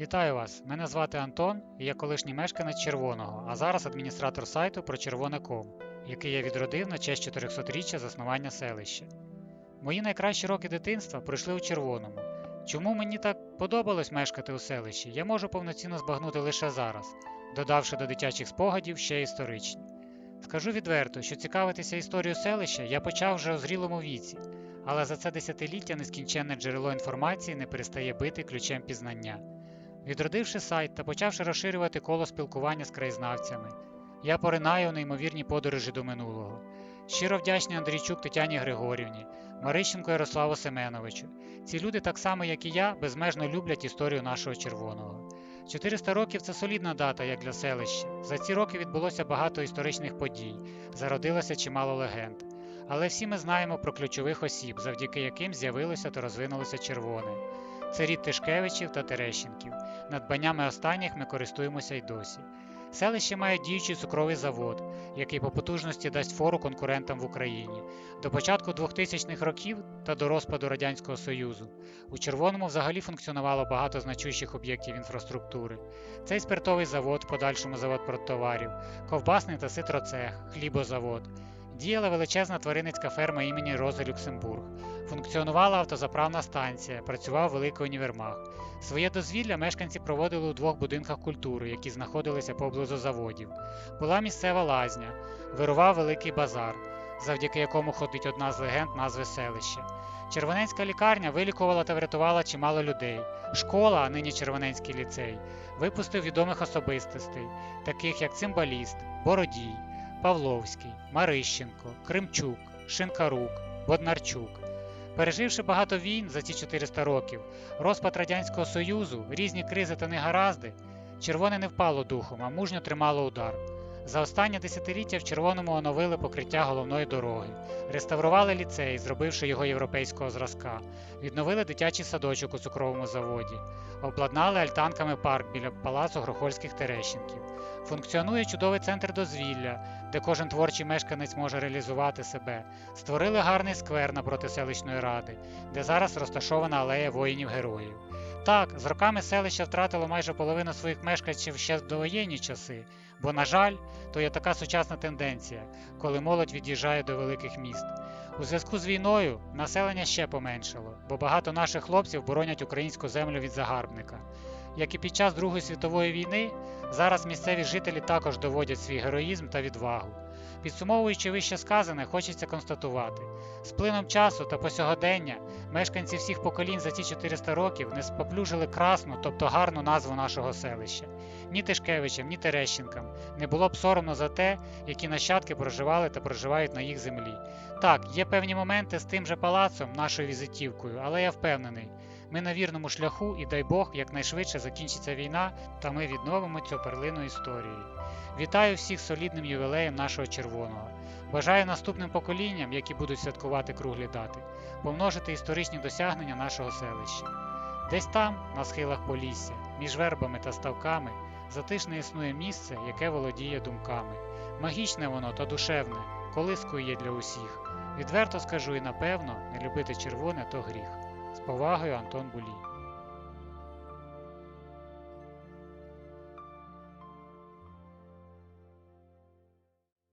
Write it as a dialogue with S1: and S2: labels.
S1: Вітаю вас! Мене звати Антон, і я колишній мешканець Червоного, а зараз адміністратор сайту про Червоне.ком, який я відродив на честь 400-річчя заснування селища. Мої найкращі роки дитинства пройшли у Червоному. Чому мені так подобалось мешкати у селищі, я можу повноцінно збагнути лише зараз, додавши до дитячих спогадів ще історичні. Скажу відверто, що цікавитися історією селища я почав вже у зрілому віці, але за це десятиліття нескінченне джерело інформації не перестає бити ключем пізнання. Відродивши сайт та почавши розширювати коло спілкування з краєзнавцями, я поринаю у неймовірні подорожі до минулого. Щиро вдячний Андрійчук Тетяні Григорівні, Марищенко Ярославу Семеновичу. Ці люди, так само як і я, безмежно люблять історію нашого червоного. 400 років це солідна дата як для селища. За ці роки відбулося багато історичних подій, зародилося чимало легенд. Але всі ми знаємо про ключових осіб, завдяки яким з'явилося та розвинулося червоне. Це рід Тишкевичів та Терещенків. Надбаннями останніх ми користуємося й досі. Селище має діючий цукровий завод, який по потужності дасть фору конкурентам в Україні. До початку 2000-х років та до розпаду Радянського Союзу у Червоному взагалі функціонувало багато значущих об'єктів інфраструктури. Це спиртовий завод, в подальшому завод продтоварів, ковбасний та ситроцех, хлібозавод. Діяла величезна тваринницька ферма імені Рози Люксембург. Функціонувала автозаправна станція, працював великий універмаг. Своє дозвілля мешканці проводили у двох будинках культури, які знаходилися поблизу заводів. Була місцева лазня, вирував великий базар, завдяки якому ходить одна з легенд назви селища. Червоненська лікарня вилікувала та врятувала чимало людей. Школа, а нині Червоненський ліцей, випустив відомих особистостей, таких як Цимбаліст, Бородій, Павловський, Марищенко, Кримчук, Шинкарук, Боднарчук. Переживши багато війн за ці 400 років, розпад Радянського Союзу, різні кризи та негаразди, червоне не впало духом, а мужньо тримало удар. За останнє десятиліття в червоному оновили покриття головної дороги, реставрували ліцей, зробивши його європейського зразка, відновили дитячий садочок у цукровому заводі, обладнали альтанками парк біля палацу Грохольських Терещенків. Функціонує чудовий центр дозвілля, де кожен творчий мешканець може реалізувати себе. Створили гарний сквер напроти селищної ради, де зараз розташована алея воїнів-героїв. Так, з роками селище втратило майже половину своїх мешканців ще в довоєнні часи, бо, на жаль, то є така сучасна тенденція, коли молодь від'їжджає до великих міст. У зв'язку з війною населення ще поменшало, бо багато наших хлопців боронять українську землю від загарбника. Як і під час Другої світової війни, зараз місцеві жителі також доводять свій героїзм та відвагу. Підсумовуючи вище сказане, хочеться констатувати: з плином часу та посьогодення мешканці всіх поколінь за ці 400 років не споплюжили красну, тобто гарну назву нашого селища. Ні Тишкевичам, ні Терещенкам не було б соромно за те, які нащадки проживали та проживають на їх землі. Так, є певні моменти з тим же палацом, нашою візитівкою, але я впевнений, ми на вірному шляху і дай Бог якнайшвидше закінчиться війна, та ми відновимо цю перлину історії. Вітаю всіх солідним ювілеєм нашого червоного. Бажаю наступним поколінням, які будуть святкувати круглі дати, помножити історичні досягнення нашого селища. Десь там, на схилах Полісся, між вербами та ставками, затишне існує місце, яке володіє думками. Магічне воно та душевне, колискою є для усіх. Відверто скажу і напевно, не любити червоне то гріх. З повагою Антон Булій.